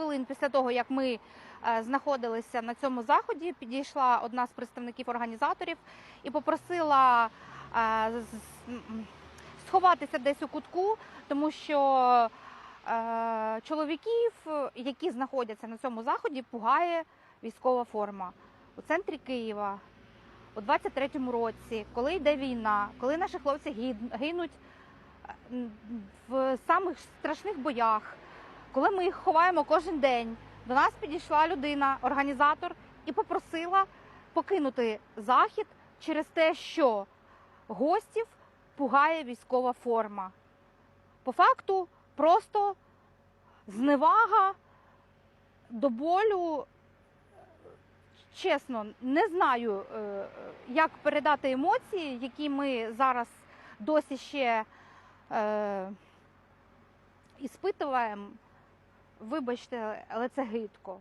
хвилин після того, як ми е, знаходилися на цьому заході, підійшла одна з представників організаторів і попросила е, сховатися десь у кутку, тому що е, чоловіків, які знаходяться на цьому заході, пугає військова форма у центрі Києва. У 23-му році, коли йде війна, коли наші хлопці гинуть в самих страшних боях, коли ми їх ховаємо кожен день, до нас підійшла людина, організатор, і попросила покинути захід через те, що гостів пугає військова форма. По факту просто зневага до болю. Чесно, не знаю, е, як передати емоції, які ми зараз досі ще е, іспитуємо. Вибачте, але це гидко.